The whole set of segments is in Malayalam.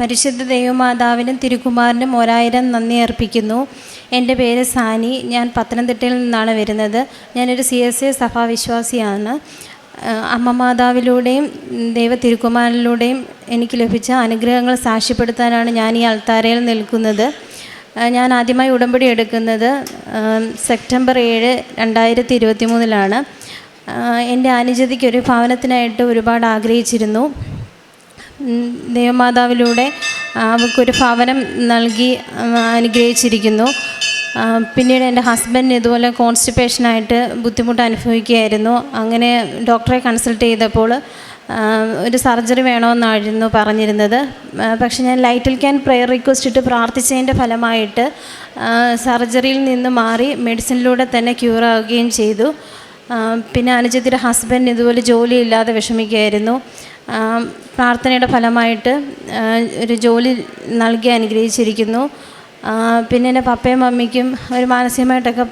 പരിശുദ്ധ ദൈവമാതാവിനും തിരുക്കുമാറിനും ഒരായിരം നന്ദി അർപ്പിക്കുന്നു. എന്റെ പേര് സാനി. ഞാൻ പത്തനംതിട്ടയിൽ നിന്നാണ് വരുന്നത്. ഞാനൊരു സി എസ് എ സഭാവിശ്വാസിയാണ് വിശ്വാസിയാണ്. അമ്മ മാതാവിലൂടെയും ദൈവ തിരുക്കുമാരനിലൂടെയും എനിക്ക് ലഭിച്ച അനുഗ്രഹങ്ങൾ സാക്ഷ്യപ്പെടുത്താനാണ് ഞാൻ ഈ അൾത്താരയിൽ നിൽക്കുന്നത്. ഞാൻ ആദ്യമായി ഉടമ്പടി എടുക്കുന്നത് സെപ്റ്റംബർ ഏഴ് രണ്ടായിരത്തി ഇരുപത്തി മൂന്നിലാണ് എന്റെ അനുജതിക്ക് ഒരു ഭവനത്തിനായിട്ട് ഒരുപാട് ആഗ്രഹിച്ചിരുന്നു. ദൈവമാതാവിലൂടെ അവർക്കൊരു ഭവനം നൽകി അനുഗ്രഹിച്ചിരിക്കുന്നു. പിന്നീട് എന്റെ ഹസ്ബൻഡ് ഇതുപോലെ കോൺസ്റ്റിപ്പേഷനായിട്ട് ബുദ്ധിമുട്ട് അനുഭവിക്കുകയായിരുന്നു. അങ്ങനെ ഡോക്ടറെ കൺസൾട്ട് ചെയ്തപ്പോൾ ഒരു സർജറി വേണമെന്നായിരുന്നു പറഞ്ഞിരുന്നത്. പക്ഷേ ഞാൻ ലൈറ്റിൽ ക്യാൻ പ്രെയർ റിക്വസ്റ്റ് ഇട്ട് പ്രാർത്ഥിച്ചതിന്റെ ഫലമായിട്ട് സർജറിയിൽ നിന്ന് മാറി മെഡിസിനിലൂടെ തന്നെ ക്യൂർ ആവുകയും ചെയ്തു. പിന്നെ അനുജത്തിന്റെ ഹസ്ബൻഡ് ഇതുപോലെ ജോലിയില്ലാതെ വിഷമിക്കുകയായിരുന്നു. പ്രാർത്ഥനയുടെ ഫലമായിട്ട് ഒരു ജോലി നൽകി അനുഗ്രഹിച്ചിരിക്കുന്നു. പിന്നെ എന്റെ പപ്പയും മമ്മിക്കും ഒരു മാനസികമായിട്ടൊക്കെ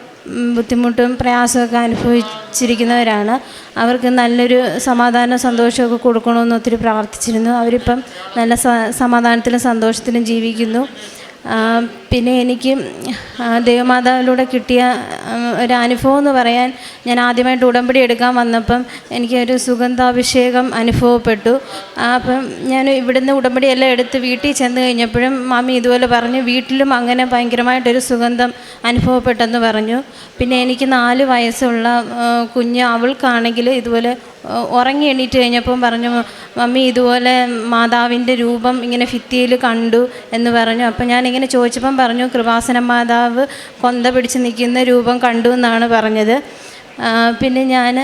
ബുദ്ധിമുട്ടും പ്രയാസമൊക്കെ അനുഭവിച്ചിരിക്കുന്നവരാണ്. അവർക്ക് നല്ലൊരു സമാധാനവും സന്തോഷമൊക്കെ കൊടുക്കണമെന്ന് ഒത്തിരി പ്രാർത്ഥിച്ചിരുന്നു. അവരിപ്പം നല്ല സമാധാനത്തിലും സന്തോഷത്തിലും ജീവിക്കുന്നു. പിന്നെ എനിക്ക് ദേവമാതാവിലൂടെ കിട്ടിയ ഒരനുഭവം ഒരു എന്ന് പറയാൻ ഞാൻ ആദ്യമായിട്ട് ഉടമ്പടി എടുക്കാൻ വന്നപ്പം എനിക്കൊരു സുഗന്ധാഭിഷേകം അനുഭവപ്പെട്ടു. അപ്പം ഞാൻ ഇവിടുന്ന് ഉടമ്പടിയെല്ലാം എടുത്ത് വീട്ടിൽ ചെന്ന് കഴിഞ്ഞപ്പോഴും മാമി ഇതുപോലെ പറഞ്ഞു വീട്ടിലും അങ്ങനെ ഭയങ്കരമായിട്ടൊരു സുഗന്ധം അനുഭവപ്പെട്ടെന്ന് പറഞ്ഞു. പിന്നെ എനിക്ക് നാല് വയസ്സുള്ള കുഞ്ഞ് അവൾക്കാണെങ്കിൽ ഇതുപോലെ ഉറങ്ങി എണീറ്റ് കഴിഞ്ഞപ്പം പറഞ്ഞു മമ്മി ഇതുപോലെ മാതാവിന്റെ രൂപം ഇങ്ങനെ ഭിത്തിയിൽ കണ്ടു എന്ന് പറഞ്ഞു. അപ്പം ഞാനിങ്ങനെ ചോദിച്ചപ്പം പറഞ്ഞു കൃപാസന മാതാവ് കൊന്ത പിടിച്ച് നിൽക്കുന്ന രൂപം കണ്ടു എന്നാണ് പറഞ്ഞത്. പിന്നെ ഞാൻ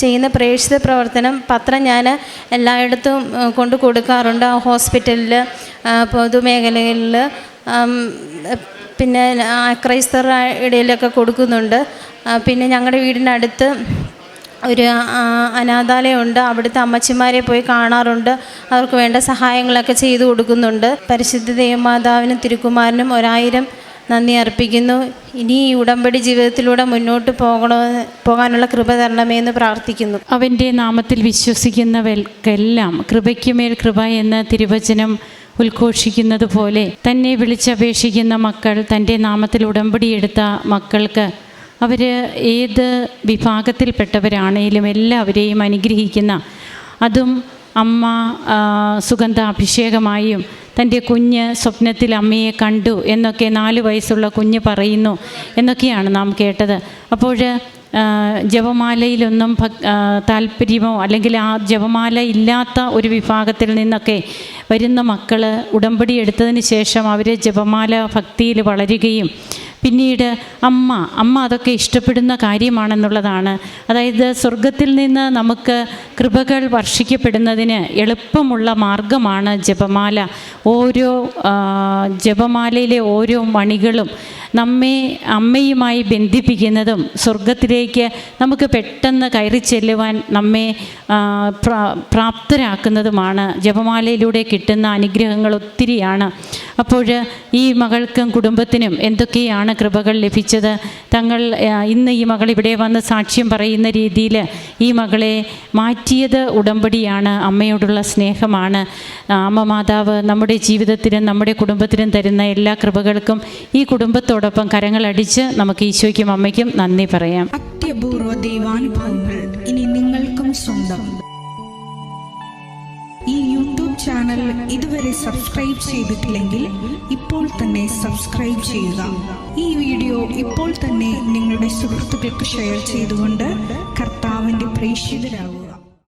ചെയ്യുന്ന പ്രേക്ഷിത പ്രവർത്തനം പത്രം ഞാൻ എല്ലായിടത്തും കൊണ്ട് കൊടുക്കാറുണ്ട്. ഹോസ്പിറ്റലിൽ പൊതുമേഖലകളിൽ പിന്നെ ക്രൈസ്തവരുടെ ഇടയിലൊക്കെ കൊടുക്കുന്നുണ്ട്. പിന്നെ ഞങ്ങളുടെ വീടിനടുത്ത് ഒരു അനാഥാലയമുണ്ട്. അവിടുത്തെ അമ്മച്ചിമാരെ പോയി കാണാറുണ്ട്. അവർക്ക് വേണ്ട സഹായങ്ങളൊക്കെ ചെയ്തു കൊടുക്കുന്നുണ്ട്. പരിശുദ്ധ ദേവമാതാവിനും തിരുക്കുമാരനും ഒരായിരം നന്ദി അർപ്പിക്കുന്നു. ഇനി ഈ ഉടമ്പടി ജീവിതത്തിലൂടെ മുന്നോട്ട് പോകണോ പോകാനുള്ള കൃപ തരണമേ എന്ന് പ്രാർത്ഥിക്കുന്നു. അവന്റെ നാമത്തിൽ വിശ്വസിക്കുന്നവർക്കെല്ലാം കൃപയ്ക്കുമേൽ കൃപ എന്ന തിരുവചനം ഉദ്ഘോഷിക്കുന്നത് പോലെ തന്നെ വിളിച്ചപേക്ഷിക്കുന്ന മക്കൾ തന്റെ നാമത്തിൽ ഉടമ്പടിയെടുത്ത മക്കൾക്ക് അവർ ഏത് വിഭാഗത്തിൽപ്പെട്ടവരാണേലും എല്ലാവരെയും അനുഗ്രഹിക്കുന്ന അതും അമ്മ സുഗന്ധ സുഗന്ധാഭിഷേകമായും തന്റെ കുഞ്ഞ് സ്വപ്നത്തിൽ അമ്മയെ കണ്ടു എന്നൊക്കെ നാല് വയസ്സുള്ള കുഞ്ഞ് പറയുന്നു എന്നൊക്കെയാണ് നാം കേട്ടത്. അപ്പോൾ ജപമാലയിലൊന്നും ഭക് താല്പര്യമോ അല്ലെങ്കിൽ ആ ജപമാല ഇല്ലാത്ത ഒരു വിഭാഗത്തിൽ നിന്നൊക്കെ വരുന്ന മക്കൾ ഉടമ്പടി എടുത്തതിന് ശേഷം അവർ ജപമാല ഭക്തിയിൽ വളരുകയും പിന്നീട് അമ്മ അമ്മ അതൊക്കെ ഇഷ്ടപ്പെടുന്ന കാര്യമാണെന്നുള്ളതാണ്. അതായത് സ്വർഗത്തിൽ നിന്ന് നമുക്ക് കൃപകൾ വർഷിക്കപ്പെടുന്നതിന് എളുപ്പമുള്ള മാർഗമാണ് ജപമാല. ഓരോ ജപമാലയിലെ ഓരോ മണികളും നമ്മെ അമ്മയുമായി ബന്ധിപ്പിക്കുന്നതും സ്വർഗത്തിലേക്ക് നമുക്ക് പെട്ടെന്ന് കയറി ചെല്ലുവാൻ നമ്മെ പ്രാ- പ്രാപ്തരാക്കുന്നതുമാണ്. ജപമാലയിലൂടെ കിട്ടുന്ന അനുഗ്രഹങ്ങൾ ഒത്തിരിയാണ്. അപ്പോൾ ഈ മകൾക്കും കുടുംബത്തിനും എന്തൊക്കെയാണ് കൃപകൾ ലഭിച്ചത്? തങ്ങൾ ഇന്ന് ഈ മകൾ ഇവിടെ വന്ന് സാക്ഷ്യം പറയുന്ന രീതിയിൽ ഈ മകളെ മാറ്റിയത് ഉടമ്പടിയാണ് അമ്മയോടുള്ള സ്നേഹമാണ്. അമ്മ മാതാവ് നമ്മുടെ ജീവിതത്തിനും നമ്മുടെ കുടുംബത്തിനും തരുന്ന എല്ലാ കൃപകൾക്കും ഈ കുടുംബത്തോടൊപ്പം കരങ്ങളടിച്ച് നമുക്ക് ഈശോയ്ക്കും അമ്മയ്ക്കും നന്ദി പറയാം. അത്യപൂർവ ദൈവാനുഭവങ്ങൾ ഇനി നിങ്ങൾക്കും സ്വന്തം. ഈ യൂട്യൂബ് ചാനൽ ഇതുവരെ സബ്സ്ക്രൈബ് ചെയ്തിട്ടില്ലെങ്കിൽ ഇപ്പോൾ തന്നെ സബ്സ്ക്രൈബ് ചെയ്യുക. ഈ വീഡിയോ ഇപ്പോൾ തന്നെ നിങ്ങളുടെ സുഹൃത്തുക്കൾക്ക് ഷെയർ ചെയ്തുകൊണ്ട് കർത്താവിൻ്റെ പ്രേക്ഷിതരാകുക